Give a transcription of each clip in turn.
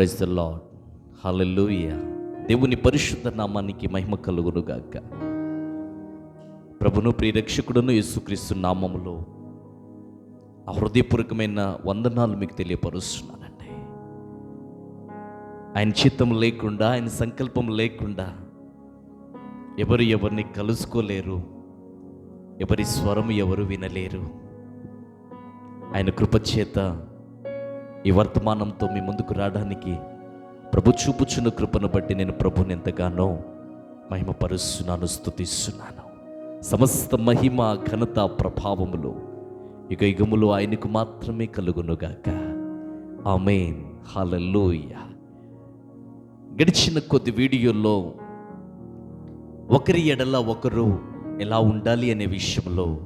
Praise the lord హల్లెలూయ దేవుని పరిశుద్ధ నామానికి మహిమ కలుగును గాక. ప్రభును ప్రియరక్షకుడును యేసుక్రీస్తు నామములో ఆ హృదయపూర్వకమైన వందనాలు మీకు తెలియపరుస్తున్నానండి. ఆయన చిత్తం లేకుండా ఆయన సంకల్పం లేకుండా ఎవరు ఎవరిని కలుసుకోలేరు. ఎవరి స్వరం ఎవరు వినలేరు. ఆయన కృపచేత ఈ వర్తమానంతో మీ ముందుకు రావడానికి ప్రభు చూపుచున్న కృపను బట్టి నేను ప్రభుని ఎంతగానో మహిమపరుస్తున్నాను స్థుతిస్తున్నాను సమస్త మహిమ ఘనత ప్రభావములు ఇక యుగములు ఆయనకు మాత్రమే కలుగునుగాక. ఆమెన్. హల్లెలూయ. గడిచిన కొద్ది వీడియోల్లో ఒకరి ఎడల ఒకరు ఎలా ఉండాలి అనే విషయంలో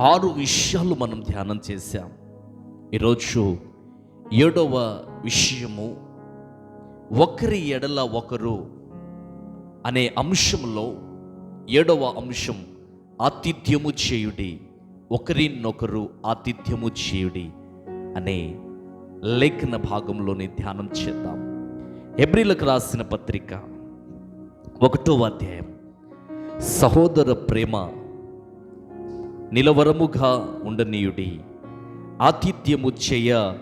ఆరు విషయాలు మనం ధ్యానం చేశాం. ఈరోజు ఏడవ విషయము ఒకరి ఎడల ఒకరు అనే అంశంలో ఏడవ అంశం ఆతిథ్యము చేయుడి ఒకరినొకరు ఆతిథ్యము చేయుడి అనే లేఖన భాగంలోని ధ్యానం చేద్దాం. ఎబ్రిలకు రాసిన పత్రిక ఒకటో అధ్యాయం. సహోదర ప్రేమ నిలవరముగా ఉండనీయుడి ఆతిథ్యము చేయ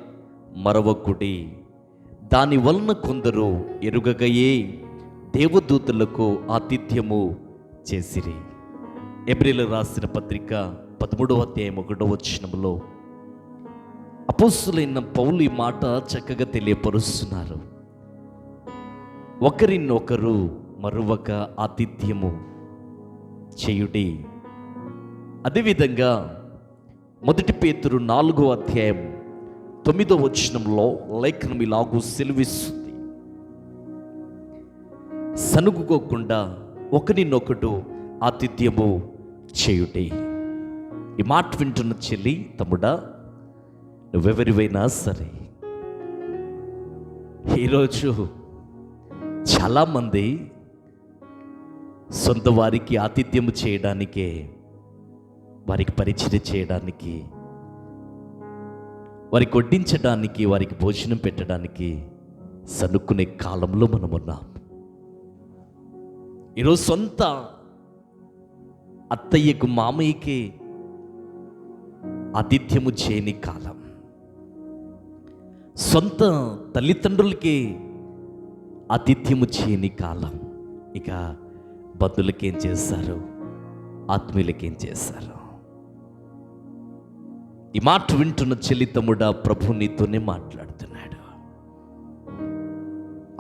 మరవకుడి. దాని వలన కొందరు ఎరుగగయే దేవదూతలకు ఆతిథ్యము చేసిరి. ఏప్రిల్ రాసిన పత్రిక పదమూడవ అధ్యాయం ఒకటో వచ్చినంలో అపోస్తులైన పౌలు ఈ మాట చక్కగా తెలియపరుస్తున్నారు. ఒకరినొకరు మరొక ఆతిథ్యము చేయుడి. అదేవిధంగా మొదటి పేతురు నాలుగో అధ్యాయం తొమ్మిదో వచనంలో లేఖనం ఇలాగూ సెలవిస్తుంది. సనుగుకోకుండా ఒకరినొకడు ఆతిథ్యము చేయుటే. ఈ మాట వింటున్న చెల్లి తమ్ముడా నువ్వెవరివైనా సరే ఈరోజు చాలామంది సొంత వారికి ఆతిథ్యము చేయడానికే వారికి పరిచయం చేయడానికి వారికి వడ్డించడానికి వారికి భోజనం పెట్టడానికి సనుక్కునే కాలంలో మనం ఉన్నాం. ఈరోజు సొంత అత్తయ్యకు మామయ్యకి ఆతిథ్యము చేయని కాలం. సొంత తల్లిదండ్రులకి ఆతిథ్యము చేయని కాలం. ఇక బంధువులకేం చేస్తారు? ఆత్మీయులకేం చేస్తారు? ఈ మాట వింటున్న చెల్లి తమ్ముడా ప్రభు నీతోనే మాట్లాడుతున్నాడు.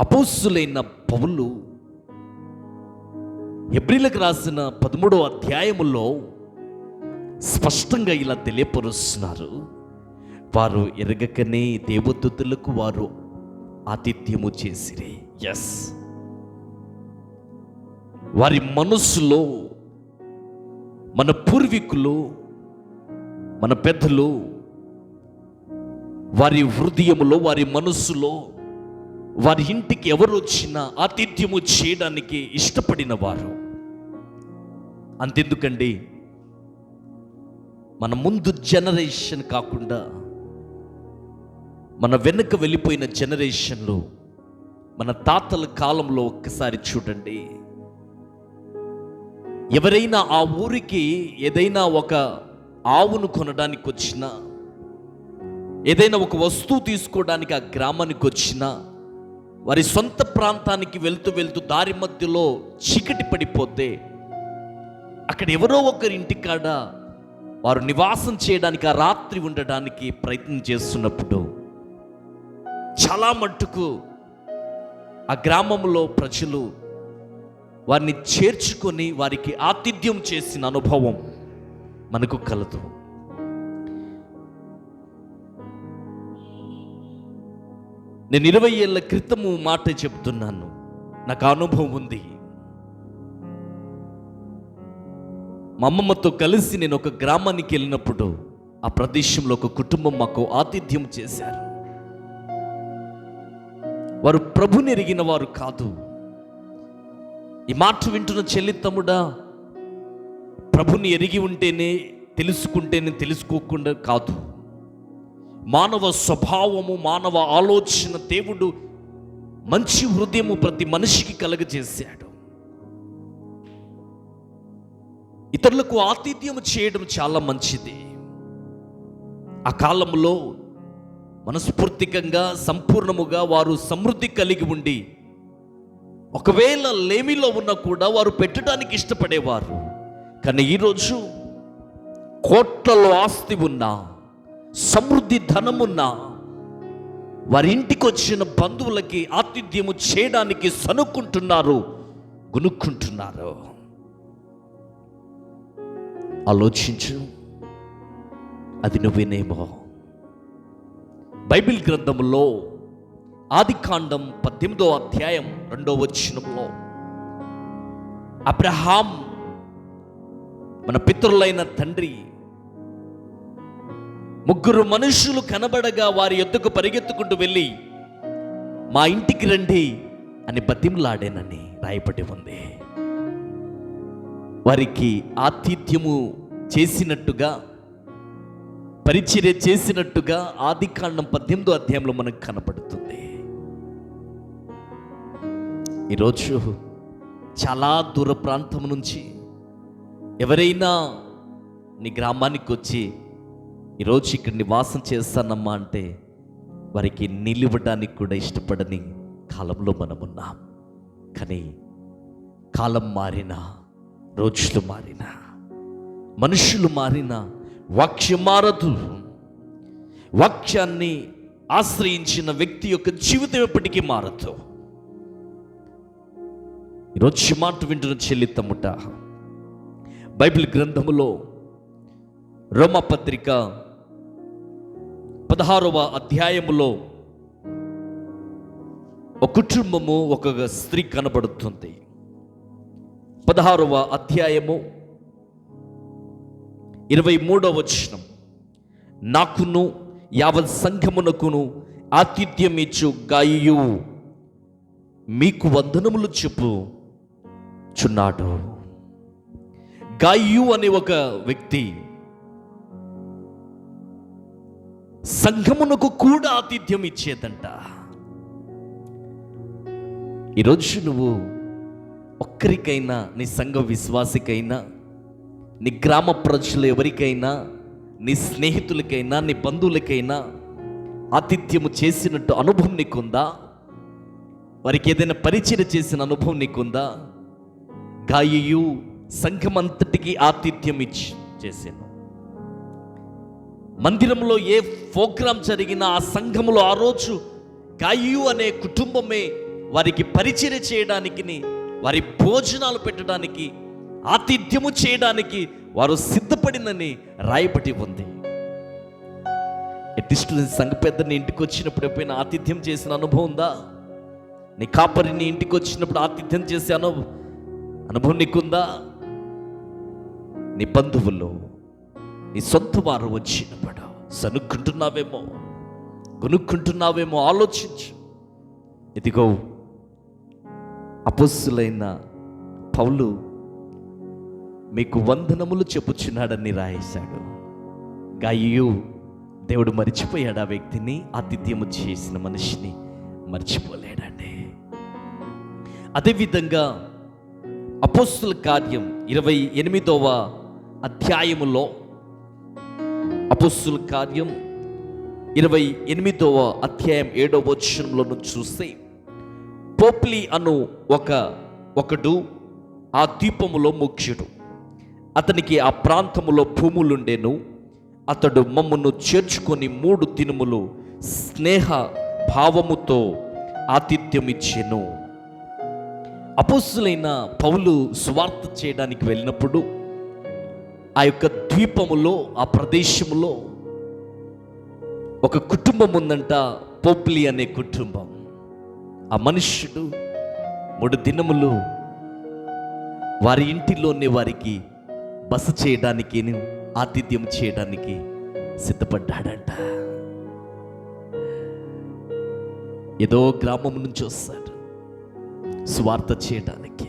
అపోస్సులైన పౌలు ఎబ్రిలకు రాసిన పదమూడో అధ్యాయములో స్పష్టంగా ఇలా తెలియపరుస్తున్నారు. వారు ఎరగకనే దేవదూతులకు వారు ఆతిథ్యము చేసిరే. ఎస్ వారి మనస్సులో మన పూర్వీకులు మన పెద్దలు వారి హృదయంలో వారి మనస్సులో వారి ఇంటికి ఎవరు వచ్చినా ఆతిథ్యము చేయడానికి ఇష్టపడిన వారు అంతెందుకండి మన ముందు జనరేషన్ కాకుండా మన వెనుక వెళ్ళిపోయిన జనరేషన్లో మన తాతల కాలంలో ఒక్కసారి చూడండి. ఎవరైనా ఆ ఊరికి ఏదైనా ఒక ఆవును కొనడానికి వచ్చినా ఏదైనా ఒక వస్తువు తీసుకోవడానికి ఆ గ్రామానికి వచ్చినా వారి సొంత ప్రాంతానికి వెళ్తూ వెళ్తూ దారి మధ్యలో చీకటి పడిపోతే అక్కడ ఎవరో ఒకరి ఇంటికాడ వారు నివాసం చేయడానికి ఆ రాత్రి ఉండడానికి ప్రయత్నం చేస్తున్నప్పుడు చాలా మట్టుకు ఆ గ్రామంలో ప్రజలు వారిని చేర్చుకొని వారికి ఆతిథ్యం చేసిన అనుభవం. మనకు కలదు. నేను ఇరవై ఏళ్ళ క్రితము మాట చెప్తున్నాను నాకు అనుభవం ఉంది. మా అమ్మమ్మతో కలిసి నేను ఒక గ్రామానికి వెళ్ళినప్పుడు ఆ ప్రదేశంలో ఒక కుటుంబం మాకు ఆతిథ్యం చేశారు. వారు ప్రభుని ఎరిగిన వారు కాదు. ఈ మాట వింటున్న చెల్లి తమ్ముడా ప్రభుని ఎరిగి ఉంటేనే తెలుసుకుంటేనే తెలుసుకోకుండా కాదు. మానవ స్వభావము మానవ ఆలోచన దేవుడు మంచి హృదయము ప్రతి మనిషికి కలుగజేశాడు. ఇతరులకు ఆతిథ్యం చేయడం చాలా మంచిది. ఆ కాలంలో మనస్ఫూర్తికంగా సంపూర్ణముగా వారు సమృద్ధి కలిగి ఉండి ఒకవేళ లేమిలో ఉన్నా కూడా వారు పెట్టడానికి ఇష్టపడేవారు. కానీ ఈరోజు కోట్లలో ఆస్తి ఉన్నా సమృద్ధి ధనమున్నా వారి ఇంటికి వచ్చిన బంధువులకి ఆతిథ్యము చేయడానికి సనుక్కుంటున్నారు గునుక్కుంటున్నారు. ఆలోచించు అది నువ్వేనేమో. బైబిల్ గ్రంథంలో ఆదికాండం పద్దెనిమిదో అధ్యాయం రెండో వచ్చినంలో అబ్రహాం మన పితరులైన తండ్రి. ముగ్గురు మనుషులు కనబడగా వారి ఎద్దుకు పరిగెత్తుకుంటూ వెళ్ళి మా ఇంటికి రండి అని బతిమలాడేనని రాయపడి ఉంది. వారికి ఆతిథ్యము చేసినట్టుగా పరిచర్య చేసినట్టుగా ఆదికాండం పద్దెనిమిదో అధ్యాయంలో మనకు కనపడుతుంది. ఈరోజు చాలా దూర ప్రాంతం నుంచి ఎవరైనా నీ గ్రామానికి వచ్చి ఈరోజు ఇక్కడ నివాసం చేస్తానమ్మా అంటే వారికి నిలివడానికి కూడా ఇష్టపడని కాలంలో మనం ఉన్నాం కానీ కాలం మారినా రోజులు మారినా మనుషులు మారినా వాక్యం మారదు. వాక్యాన్ని ఆశ్రయించిన వ్యక్తి యొక్క జీవితం ఎప్పటికీ మారదు. ఈరోజు మాట వింటున్న చెల్లి తమ్ముట బైబిల్ గ్రంథములో రోమపత్రిక పదహారవ అధ్యాయములో ఒక కుటుంబము ఒక స్త్రీ కనబడుతుంది. పదహారవ అధ్యాయము ఇరవై మూడవ వచనం. నాకును యావత్ సంఘమునకును ఆతిథ్యం ఇచ్చు గాయు మీకు వందనములు చెప్పు చున్నాడు గాయు అనే ఒక వ్యక్తి సంఘమునకు కూడా ఆతిథ్యం ఇచ్చేదంట. ఈరోజు నువ్వు ఒక్కరికైనా నీ సంఘ విశ్వాసికైనా నీ గ్రామ ప్రజలు ఎవరికైనా నీ స్నేహితులకైనా నీ బంధువులకైనా ఆతిథ్యము చేసినట్టు అనుభవం నీకుందా? వారికి ఏదైనా పరిచయం చేసిన అనుభవం నీకుందా? గాయు సంఘమంతటికి ఆతిథ్యం ఇచ్చి చేశాను. మందిరంలో ఏ ప్రోగ్రాం జరిగినా ఆ సంఘములో ఆ రోజు గాయు అనే కుటుంబమే వారికి పరిచయం చేయడానికి వారి భోజనాలు పెట్టడానికి ఆతిథ్యము చేయడానికి వారు సిద్ధపడినని రాయబడి ఉంది. ఎట్టిస్టు సంఘ పెద్దని ఇంటికి వచ్చినప్పుడు ఎప్పుడైనా ఆతిథ్యం చేసిన అనుభవం ఉందా? నీ కాపరిని ఇంటికి వచ్చినప్పుడు ఆతిథ్యం చేసే అనుభవం అనుభవం నీకుందా? నీ బంధువులు నీ సొంత వారు వచ్చినప్పుడు సనుక్కుంటున్నావేమో? కొనుక్కుంటున్నావేమో? ఆలోచించు. ఇదిగో అపస్సులైన పౌలు మీకు వందనములు చెప్పుచున్నాడని రాయేశాడు. గాయు దేవుడు మర్చిపోయాడు ఆ వ్యక్తిని? ఆతిథ్యము చేసిన మనిషిని మర్చిపోలేడండి. అదేవిధంగా అపోస్తుల కార్యం ఇరవై ఎనిమిదవ అధ్యాయములో అపుస్సుల కార్యం ఇరవై ఎనిమిదవ అధ్యాయం ఏడవ వచనంలో చూస్తే పోప్లి అను ఒక ఒకడు ఆ ద్వీపములో ముఖ్యుడు అతనికి ఆ ప్రాంతములో భూములుండెను. అతడు మమ్మను చేర్చుకొని మూడు దినములు స్నేహ భావముతో ఆతిథ్యమిచ్చెను. అపోస్తులైన పౌలు స్వార్థ చేయడానికి వెళ్ళినప్పుడు ఆ యొక్క ద్వీపములో ఆ ప్రదేశములో ఒక కుటుంబం ఉందంట పోప్లి అనే కుటుంబం. ఆ మనుష్యుడు మూడు దినములు వారి ఇంటిలోనే వారికి బస చేయడానికి ఆతిథ్యం చేయడానికి సిద్ధపడ్డాడంట. ఏదో గ్రామం నుంచి వస్తాడు స్వార్థ చేయడానికి.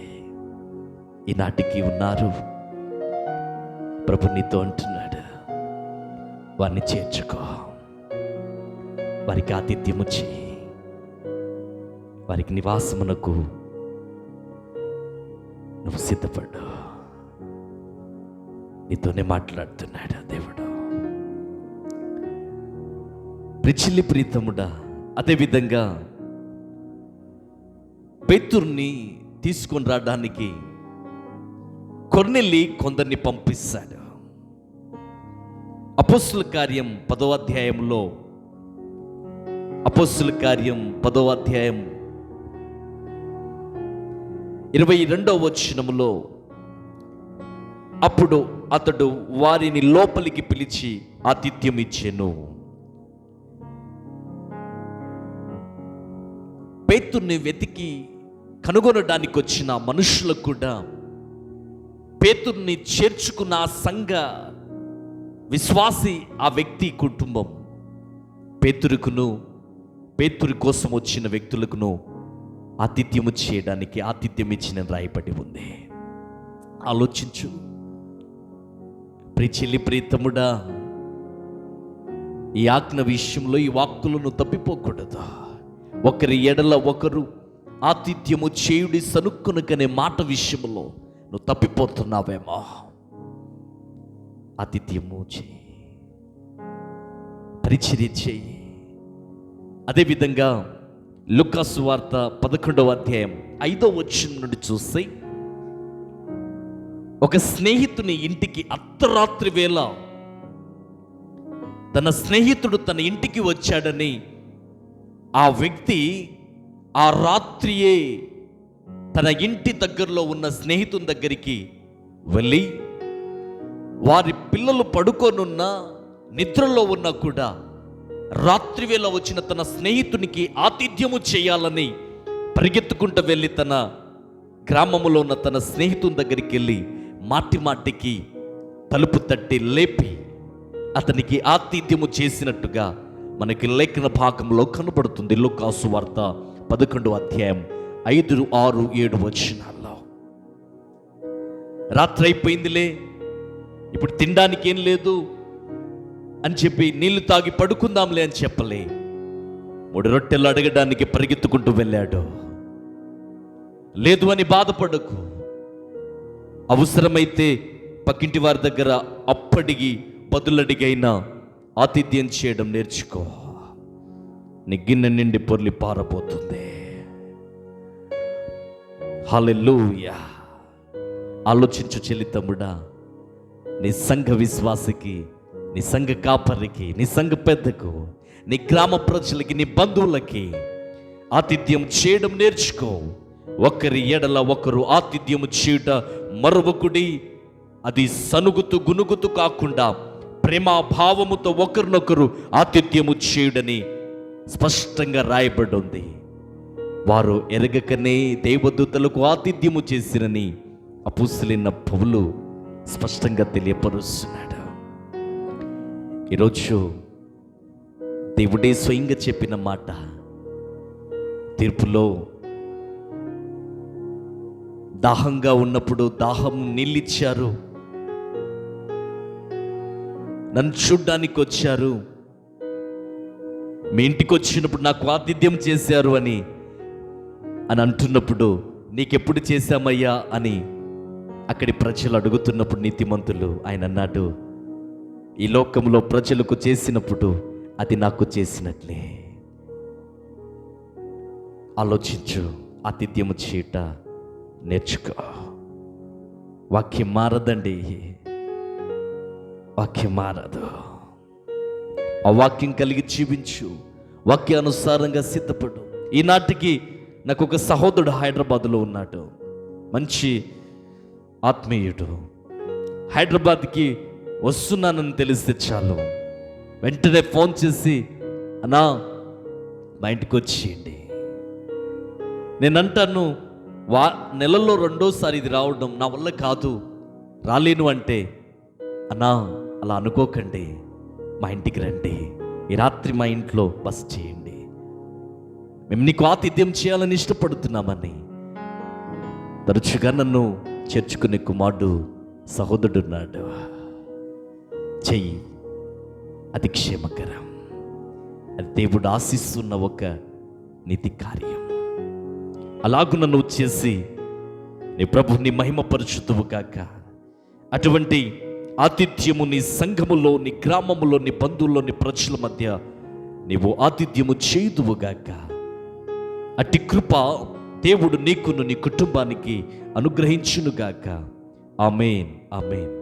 ఈనాటికి ఉన్నారు. ప్రభు నీతో అంటున్నాడు. వారిని చేర్చుకో. వారికి ఆతిథ్యము చేయి వారికి నివాసమునకు నువ్వు సిద్ధపడ్డు నీతోనే మాట్లాడుతున్నాడు దేవుడు. ప్రిచిల్లి ప్రీతముడా అదేవిధంగా పేతుర్ని తీసుకొని రావడానికి కొన్నెల్లి కొందరిని పంపిస్తాడు. అపోస్తుల కార్యం పదో అధ్యాయంలో. అపోస్తుల కార్యం పదో అధ్యాయం. ఇరవై రెండవ వచనములో అప్పుడు అతడు వారిని లోపలికి పిలిచి ఆతిథ్యం ఇచ్చెను. పేతుర్ని వెతికి కనుగొనడానికి వచ్చిన మనుషులకు కూడా పేతుర్ని చేర్చుకున్న సంఘ విశ్వాసి ఆ వ్యక్తి కుటుంబం. పేతురుకును పేతురి కోసం వచ్చిన వ్యక్తులకును ఆతిథ్యము చేయడానికి ఆతిథ్యం ఇచ్చిన రాయబడి ఉంది. ఆలోచించు. ప్రిచెల్లి ప్రీతముడా ఈ ఆజ్ఞ విషయంలో ఈ వాక్కులను తప్పిపోకూడదు. ఒకరి ఎడల ఒకరు ఆతిథ్యము చేయుడి సనుక్కునకనే మాట విషయంలో నువ్వు తప్పిపోతున్నావేమో. ఆతిథ్యము చేయి. పరిచర్య చేయి అదేవిధంగా లుకాసు వార్త పదకొండవ అధ్యాయం ఐదో వచ్చిన నుండి చూస్తే ఒక స్నేహితుని ఇంటికి అర్ధరాత్రి వేళ తన స్నేహితుడు తన ఇంటికి వచ్చాడని ఆ వ్యక్తి ఆ రాత్రియే తన ఇంటి దగ్గరలో ఉన్న స్నేహితుని దగ్గరికి వెళ్ళి వారి పిల్లలు పడుకోనున్న నిద్రలో ఉన్నా కూడా రాత్రివేళ వచ్చిన తన స్నేహితునికి ఆతిథ్యము చేయాలని పరిగెత్తుకుంటూ వెళ్ళి తన గ్రామంలో ఉన్న తన స్నేహితుని దగ్గరికి వెళ్ళి మాటి మాటికి తలుపు తట్టి లేపి అతనికి ఆతిథ్యము చేసినట్టుగా మనకి లేఖన భాగంలో కనబడుతుంది. లుకాసు వార్త పదకొండు అధ్యాయం ఐదు ఆరు ఏడు వచనాల్లో. రాత్రి అయిపోయిందిలే. ఇప్పుడు తినడానికి ఏం లేదు అని చెప్పి నీళ్ళు తాగి పడుకుందాంలే అని చెప్పలే. మూడు రొట్టెలు అడగడానికి పరిగెత్తుకుంటూ వెళ్ళాడు. లేదు అని బాధపడకు. అవసరమైతే పక్కింటి వారి దగ్గర అప్పటికి బదులడిగైనా ఆతిథ్యం చేయడం నేర్చుకో. నీ గిన్నె నిండి పొర్లి పారపోతుంది హల్లెలూయా. ఆలోచించు చెల్లి తమ్ముడా. నీ సంఘ విశ్వాసకి నీ సంఘ కాపరికి నీ సంఘ పెద్దకు నీ గ్రామ ప్రజలకి నీ బంధువులకి ఆతిథ్యం చేయడం నేర్చుకో. ఒకరి ఎడల ఒకరు ఆతిథ్యము చేయుట మరొకటి అది సనుగుతూ గునుగుతూ కాకుండా ప్రేమాభావముతో ఒకరినొకరు ఆతిథ్యము చేయుడని స్పష్టంగా రాయబడి ఉంది వారు ఎరగకనే దేవదూతలకు ఆతిథ్యము చేసిరని అపుసలిన పౌలు స్పష్టంగా తెలియపరుస్తున్నాడు. ఈరోజు దేవుడే స్వయంగా చెప్పిన మాట తీర్పులో దాహంగా ఉన్నప్పుడు దాహం నీళ్ళిచ్చారు నన్ను చూడ్డానికి వచ్చారు. మీ ఇంటికి వచ్చినప్పుడు నాకు ఆతిథ్యం చేశారు అని అని అంటున్నప్పుడు నీకెప్పుడు చేశామయ్యా అని అక్కడి ప్రజలు అడుగుతున్నప్పుడు నీతిమంతులు ఆయన అన్నాడు ఈ లోకంలో ప్రజలకు చేసినప్పుడు అది నాకు చేసినట్లే. ఆలోచించు ఆతిథ్యము చేయట నేర్చుకో. వాక్యం మారదండి. వాక్యం మారదు. ఆ వాక్యం కలిగి జీవించు. వాక్యానుసారంగా సిద్ధపడు. ఈనాటికి నాకు ఒక సహోదరుడు హైదరాబాద్లో ఉన్నాడు. మంచి ఆత్మీయుడు. హైదరాబాద్కి వస్తున్నానని తెలిస్తే చాలు. వెంటనే ఫోన్ చేసి అన్నా మా ఇంటికి వచ్చేయండి. నేనంటాను వా నెలలో రెండోసారి ఇది రావడం నా వల్ల కాదు. రాలేను అంటే అన్నా అలా అనుకోకండి. మా ఇంటికి రండి. ఈ రాత్రి మా ఇంట్లో బస చేయండి. మేము నీకు ఆతిథ్యం చేయాలని ఇష్టపడుతున్నామని. తరచుగా నన్ను చేర్చుకునే కుమారుడు సహోదరుడున్నాడు. చెయ్యి. అది క్షేమకరం. అది దేవుడు ఆశిస్తున్న ఒక నీతి కార్యం. అలాగున నువ్వు చేసి నీ ప్రభుని మహిమపరచుతువు కాక అటువంటి ఆతిథ్యము నీ సంఘములో నీ గ్రామములో నీ బంధువుల్లో నీ ప్రజల మధ్య నీవు ఆతిథ్యము చేయుదువుగాక అట్టి కృప దేవుడు నీకును నీ కుటుంబానికి అనుగ్రహించునుగాక. Amen amen.